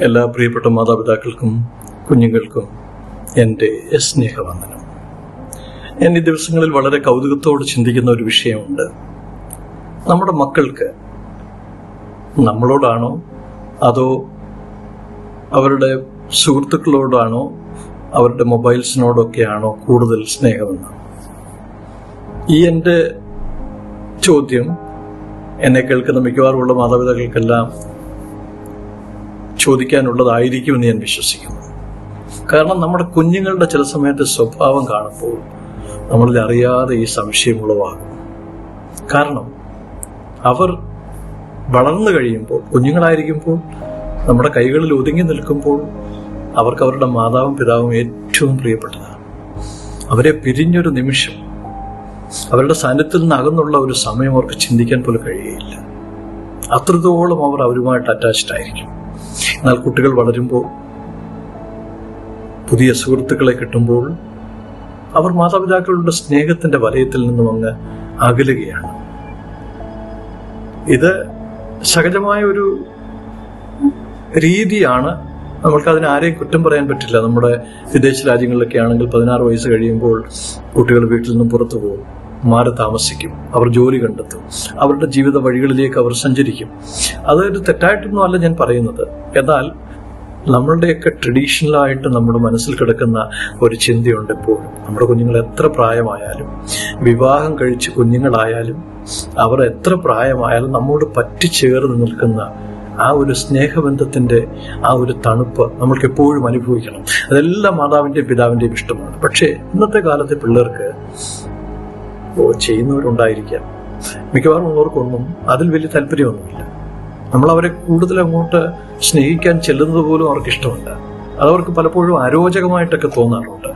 എല്ലാ പ്രിയപ്പെട്ട മാതാപിതാക്കൾക്കും കുഞ്ഞുങ്ങൾക്കും എന്റെ സ്നേഹവന്ദനം. ഞാൻ ഈ ദിവസങ്ങളിൽ വളരെ കൗതുകത്തോട് ചിന്തിക്കുന്ന ഒരു വിഷയമുണ്ട്. നമ്മുടെ മക്കൾക്ക് നമ്മളോടാണോ അതോ അവരുടെ സുഹൃത്തുക്കളോടാണോ അവരുടെ മൊബൈൽസിനോടൊക്കെയാണോ കൂടുതൽ സ്നേഹമെന്ന്? ഈ എന്റെ ചോദ്യം എന്നെ കേൾക്കുന്ന മിക്കവാറുമുള്ള മാതാപിതാക്കൾക്കെല്ലാം ചോദിക്കാനുള്ളതായിരിക്കുമെന്ന് ഞാൻ വിശ്വസിക്കുന്നു. കാരണം നമ്മുടെ കുഞ്ഞുങ്ങളുടെ ചില സമയത്തെ സ്വഭാവം കാണുമ്പോൾ നമ്മളിൽ അറിയാതെ ഈ സംശയം കാരണം അവർ വളർന്നു കഴിയുമ്പോൾ കുഞ്ഞുങ്ങളായിരിക്കുമ്പോൾ നമ്മുടെ കൈകളിൽ ഒതുങ്ങി നിൽക്കുമ്പോൾ അവർക്ക് അവരുടെ മാതാവും പിതാവും ഏറ്റവും പ്രിയപ്പെട്ടതാണ്. അവരെ പിരിഞ്ഞൊരു നിമിഷം അവരുടെ സാന്നിധ്യത്തിൽ നിന്ന് അകന്നുള്ള ഒരു സമയം അവർക്ക് ചിന്തിക്കാൻ പോലും കഴിയുകയില്ല. അത്രത്തോളം അവർ അവരുമായിട്ട് അറ്റാച്ച്ഡ് ആയിരിക്കും. എന്നാൽ കുട്ടികൾ വളരുമ്പോൾ പുതിയ സുഹൃത്തുക്കളെ കിട്ടുമ്പോൾ അവർ മാതാപിതാക്കളുടെ സ്നേഹത്തിന്റെ വലയത്തിൽ നിന്നും അങ്ങ് അകലുകയാണ്. ഇത് സഹജമായ ഒരു രീതിയാണ്. നമ്മൾക്ക് അതിന് ആരെയും കുറ്റം പറയാൻ പറ്റില്ല. നമ്മുടെ വിദേശ രാജ്യങ്ങളിലൊക്കെ ആണെങ്കിൽ പതിനാറ് വയസ്സ് കഴിയുമ്പോൾ കുട്ടികൾ വീട്ടിൽ നിന്നും പുറത്തു പോകും. മാറി താമസിക്കും. അവർ ജോലി കണ്ടെത്തും. അവരുടെ ജീവിത വഴികളിലേക്ക് അവർ സഞ്ചരിക്കും. അതൊരു തെറ്റായിട്ടൊന്നും അല്ല ഞാൻ പറയുന്നത്. എന്നാൽ നമ്മളുടെയൊക്കെ ട്രഡീഷണലായിട്ട് നമ്മുടെ മനസ്സിൽ കിടക്കുന്ന ഒരു ചിന്തയുണ്ട് എപ്പോഴും. നമ്മുടെ കുഞ്ഞുങ്ങൾ എത്ര പ്രായമായാലും വിവാഹം കഴിച്ച് കുഞ്ഞുങ്ങളായാലും അവർ എത്ര പ്രായമായാലും നമ്മോട് പറ്റിച്ചേർന്ന് നിൽക്കുന്ന ആ ഒരു സ്നേഹബന്ധത്തിന്റെ ആ ഒരു തണുപ്പ് നമ്മൾക്ക് എപ്പോഴും അനുഭവിക്കണം. അതെല്ലാം മാതാവിന്റെയും പിതാവിന്റെയും ഇഷ്ടമാണ്. പക്ഷേ ഇന്നത്തെ കാലത്തെ പിള്ളേർക്ക് ചെയ്യുന്നവരുണ്ടായിരിക്കാം. മിക്കവാറും ഉള്ളവർക്കൊന്നും അതിൽ വലിയ താല്പര്യമൊന്നുമില്ല. നമ്മൾ അവരെ കൂടുതൽ അങ്ങോട്ട് സ്നേഹിക്കാൻ ചെല്ലുന്നത് പോലും അവർക്ക് ഇഷ്ടമല്ല. അതവർക്ക് പലപ്പോഴും അരോചകമായിട്ടൊക്കെ തോന്നാറുണ്ട്.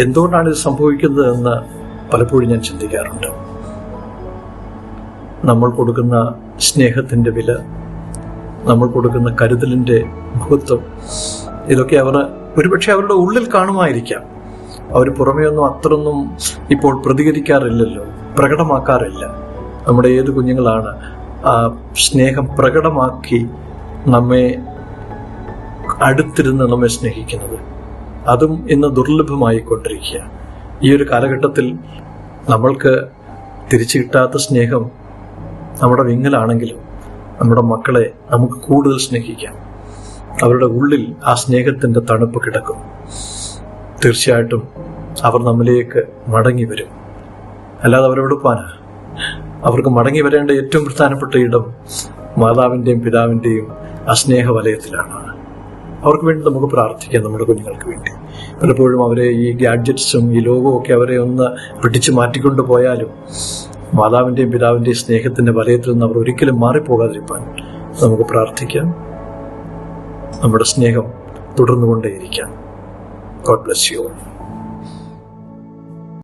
എന്തുകൊണ്ടാണ് ഇത് സംഭവിക്കുന്നത് എന്ന് പലപ്പോഴും ഞാൻ ചിന്തിക്കാറുണ്ട്. നമ്മൾ കൊടുക്കുന്ന സ്നേഹത്തിന്റെ വില നമ്മൾ കൊടുക്കുന്ന കരുതലിന്റെ മഹത്വം ഇതൊക്കെ അവർ ഒരുപക്ഷെ അവരുടെ ഉള്ളിൽ കാണുമായിരിക്കാം. അവർ പുറമേ ഒന്നും അത്രയൊന്നും ഇപ്പോൾ പ്രതികരിക്കാറില്ലല്ലോ പ്രകടമാക്കാറില്ല. നമ്മുടെ ഏത് കുഞ്ഞുങ്ങളാണ് ആ സ്നേഹം പ്രകടമാക്കി നമ്മെ അടുത്തിരുന്ന് നമ്മെ സ്നേഹിക്കുന്നത്? അതും ഇന്ന് ദുർലഭമായി കൊണ്ടിരിക്കുക ഈ ഒരു കാലഘട്ടത്തിൽ നമ്മൾക്ക് തിരിച്ചു കിട്ടാത്ത സ്നേഹം നമ്മുടെ വിങ്ങലാണെങ്കിലും നമ്മുടെ മക്കളെ നമുക്ക് കൂടുതൽ സ്നേഹിക്കാം. അവരുടെ ഉള്ളിൽ ആ സ്നേഹത്തിന്റെ തണുപ്പ് കിടക്കും. തീർച്ചയായിട്ടും അവർ നമ്മിലേക്ക് മടങ്ങി വരും. അല്ലാതെ അവരെവിടുപ്പാനാ അവർക്ക് മടങ്ങി വരേണ്ട ഏറ്റവും പ്രധാനപ്പെട്ട ഇടം മാതാവിന്റെയും പിതാവിന്റെയും അസ്നേഹ വലയത്തിലാണ് അവർക്ക് വേണ്ടി നമുക്ക് പ്രാർത്ഥിക്കാം നമ്മുടെ കുഞ്ഞുങ്ങൾക്ക് വേണ്ടി. പലപ്പോഴും അവരെ ഈ ഗാഡ്ജറ്റ്സും ഈ ലോകവും ഒക്കെ അവരെ ഒന്ന് പിടിച്ചു മാറ്റിക്കൊണ്ട് പോയാലും മാതാവിന്റെയും പിതാവിന്റെയും സ്നേഹത്തിന്റെ വലയത്തിൽ നിന്ന് അവർ ഒരിക്കലും മാറിപ്പോകാതിരിക്കാൻ നമുക്ക് പ്രാർത്ഥിക്കാം. നമ്മുടെ സ്നേഹം തുടർന്നുകൊണ്ടേയിരിക്കാം. God bless you